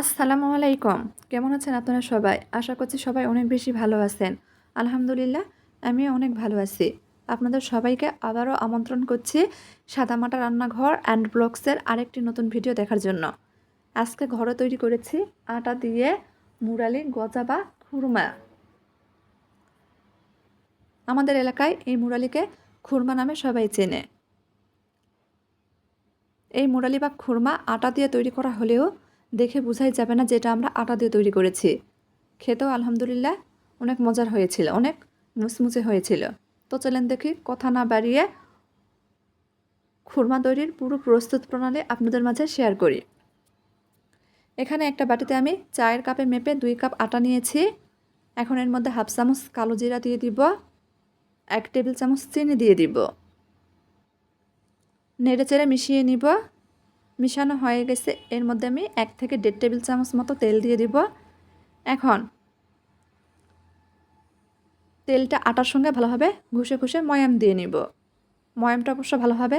আসসালামু আলাইকুম। কেমন আছেন আপনারা সবাই? আশা করছি সবাই অনেক বেশি ভালো আছেন। আলহামদুলিল্লাহ, আমিও অনেক ভালো আছি। আপনাদের সবাইকে আবারও আমন্ত্রণ করছি সাদামাটা রান্নাঘর অ্যান্ড ব্লগসের আরেকটি নতুন ভিডিও দেখার জন্য। আজকে ঘরে তৈরি করেছি, আটা দিয়ে মুরালি, গজা বা খুরমা। আমাদের এলাকায় এই মুরালিকে খুরমা নামে সবাই চেনে। এই মুরালি বা খুরমা আটা দিয়ে তৈরি করা হলেও দেখে বোঝাই যাবে না যেটা আমরা আটা দিয়ে তৈরি করেছি। খেতেও আলহামদুলিল্লাহ অনেক মজার হয়েছিল, অনেক মুচমুচে হয়েছিল। তো চলেন দেখি কথা না বাড়িয়ে খুরমা তৈরির পুরো প্রস্তুত প্রণালী আপনাদের মাঝে শেয়ার করি। এখানে একটা বাটিতে আমি চায়ের কাপে মেপে দুই কাপ আটা নিয়েছি। এখন এর মধ্যে হাফ চামচ কালো জিরা দিয়ে দিব, এক টেবিল চামচ চিনি দিয়ে দিব। নেড়ে চেড়ে মিশিয়ে নিব। মিশানো হয়ে গেছে। এর মধ্যে আমি এক থেকে দেড় টেবিল চামচ মতো তেল দিয়ে দিব। এখন তেলটা আটার সঙ্গে ভালোভাবে ঘষে ঘষে ময়াম দিয়ে নিব। ময়ামটা অবশ্য ভালোভাবে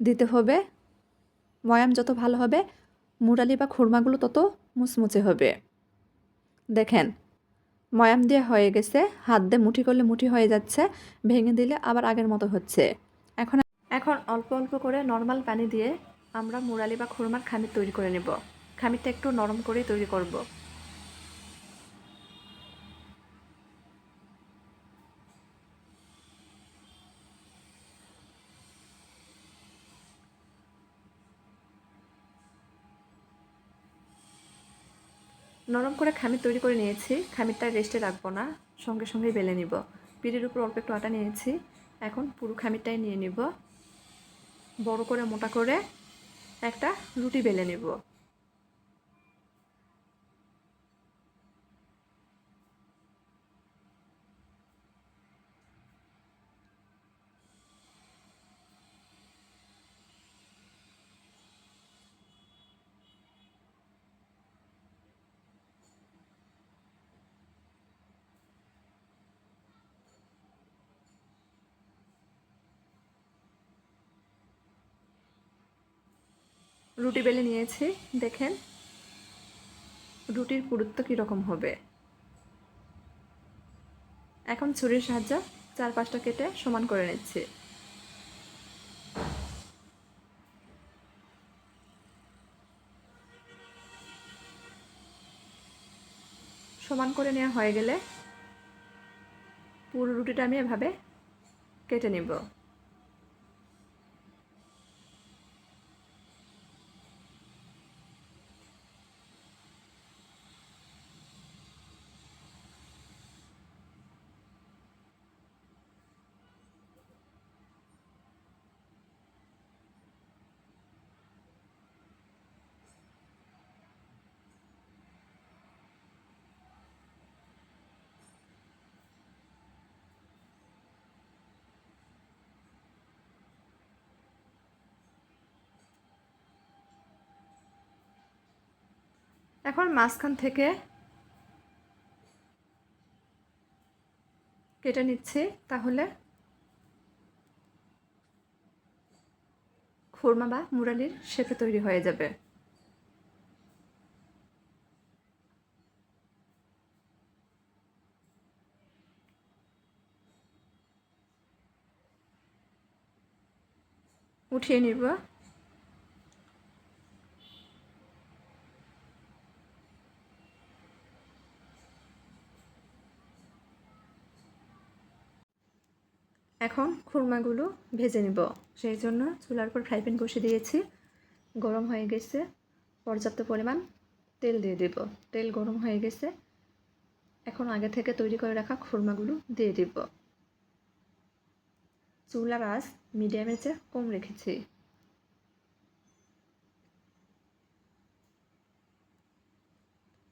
দিতে হবে। ময়াম যত ভালো হবে, মুরালি বা খুরমাগুলো তত মুচমুচে হবে। দেখেন, ময়াম দিয়ে হয়ে গেছে। হাত দিয়ে মুঠি করলে মুঠি হয়ে যাচ্ছে, ভেঙে দিলে আবার আগের মতো হচ্ছে। এখন এখন অল্প অল্প করে নর্মাল পানি দিয়ে আমরা মুরালি বা খুরমার খামির তৈরি করে নেব। খামিরটা একটু নরম করে তৈরি করব। নরম করে খামির তৈরি করে নিয়েছি। খামিরটা রেস্টে রাখব না, সঙ্গে সঙ্গেই বেলে নিব। পিঠের উপর অল্প একটু আটা নিয়েছি। এখন পুরো খামিরটাই নিয়ে নিব। বড় করে মোটা করে একটা রুটি বেলে নেব। রুটি বেলে নিয়েছি, দেখেন। রুটির পুরুত্ব কীরকম হবে? এখন ছুরির সাহায্য চার পাঁচটা কেটে সমান করে নিচ্ছি। সমান করে নেওয়া হয়ে গেলে পুরো রুটিটা আমি এভাবে কেটে নিব। এখন মাঝখান থেকে কেটে নিচ্ছি, তাহলে খুরমা বা মুরালির শেপে তৈরি হয়ে যাবে। উঠিয়ে নিব। এখন খুরমাগুলো ভেজে নিব। সেই জন্য চুলার পর ফ্রাই প্যান বসে দিয়েছি। গরম হয়ে গেছে। পর্যাপ্ত পরিমাণ তেল দিয়ে দেব। তেল গরম হয়ে গেছে। এখন আগে থেকে তৈরি করে রাখা খুরমাগুলো দিয়ে দিব। চুলার আঁচ মিডিয়ামের চেয়ে কম রেখেছি।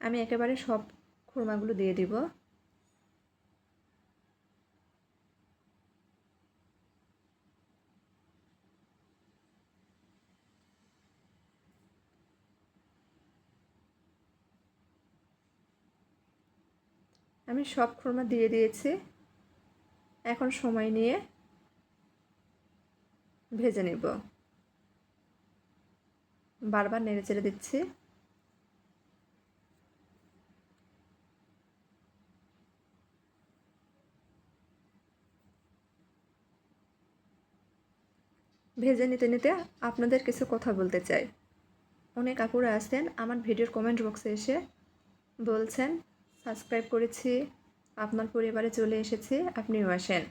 আমি একেবারে সব খুরমাগুলো দিয়ে দিব। আমি সব খুরমা দিয়ে দিয়েছি। এখন সময় নিয়ে ভেজে নেব। বারবার নেড়ে চেড়ে দিচ্ছি। ভেজে নিতে নিতে আপনাদের কিছু কথা বলতে চাই। অনেক আপুরা আছেন আমার ভিডিওর কমেন্ট বক্সে এসে বলছেন সাবস্ক্রাইব করেছি, আপনার পরিবারে চলে এসেছি আপনিও আসেন।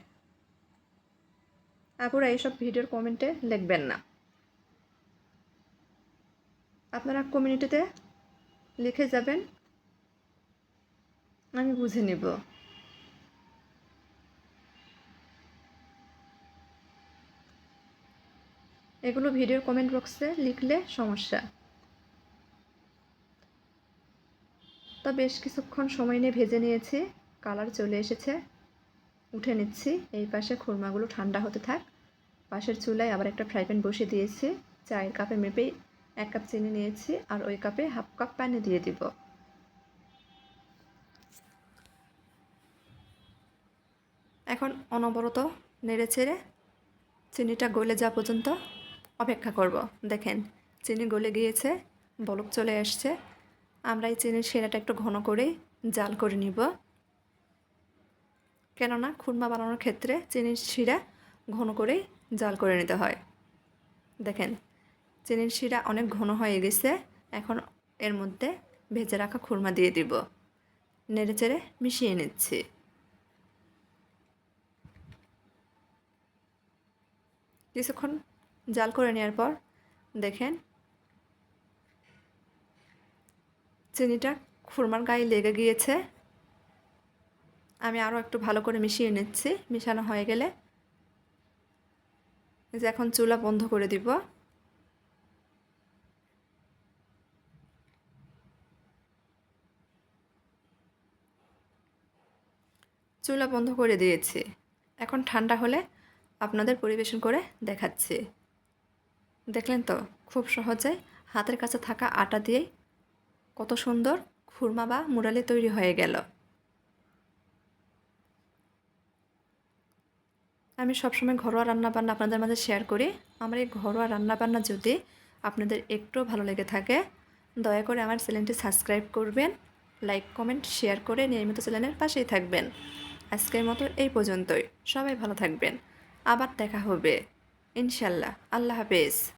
আপুরা, এইসব ভিডিওর কমেন্টে লিখবেন না। আপনারা কমিউনিটিতে লিখে যাবেন, আমি বুঝে নিব। এগুলো ভিডিওর কমেন্ট বক্সে লিখলে সমস্যা। তো বেশ কিছুক্ষণ সময় নিয়ে ভেজে নিয়েছি। কালার চলে এসেছে। উঠে নিচ্ছি। এই পাশে খুরমাগুলো ঠান্ডা হতে থাক। পাশের চুলায় আবার একটা ফ্রাই প্যান বসিয়ে দিয়েছি। চায়ের কাপে মেপেই এক কাপ চিনি নিয়েছি আর ওই কাপে হাফ কাপ পানি দিয়ে দিব। এখন অনবরত নেড়ে চেড়ে চিনিটা গলে যাওয়া পর্যন্ত অপেক্ষা করব। দেখেন, চিনি গলে গিয়েছে, বলক চলে আসছে। আমরা এই চিনির শিরাটা একটু ঘন করে জাল করে নিব। কেননা খুরমা বানানোর ক্ষেত্রে চিনির শিরা ঘন করেই জাল করে নিতে হয়। দেখেন, চিনির শিরা অনেক ঘন হয়ে গেছে, এখন এর মধ্যে ভেজে রাখা খুরমা দিয়ে দিব। নেড়ে চেড়ে মিশিয়ে নিচ্ছি। কিছুক্ষণ জাল করে নেওয়ার পর দেখেন চিনিটা খুরমার গায়ে লেগে গিয়েছে। আমি আরও একটু ভালো করে মিশিয়ে নিচ্ছি, মিশানো হয়ে গেলে। যে এখন চুলা বন্ধ করে দিব। চুলা বন্ধ করে দিয়েছি। এখন ঠান্ডা হলে আপনাদের পরিবেশন করে দেখাচ্ছি। দেখলেন তো, খুব সহজে হাতের কাছে থাকা আটা দিয়েই কত সুন্দর খুরমা বা মুরালি তৈরি হয়ে গেল। আমি সবসময় ঘরোয়া রান্নাবান্না আপনাদের মাঝে শেয়ার করি। আমার এই ঘরোয়া রান্নাবান্না যদি আপনাদের একটু ভালো লেগে থাকে, দয়া করে আমার চ্যানেলটি সাবস্ক্রাইব করবেন লাইক কমেন্ট শেয়ার করে নিয়মিত চ্যানেলের পাশেই থাকবেন। আজকের মতো এই পর্যন্তই। সবাই ভালো থাকবেন। আবার দেখা হবে। ইনশাল্লাহ আল্লাহ হাফেজ।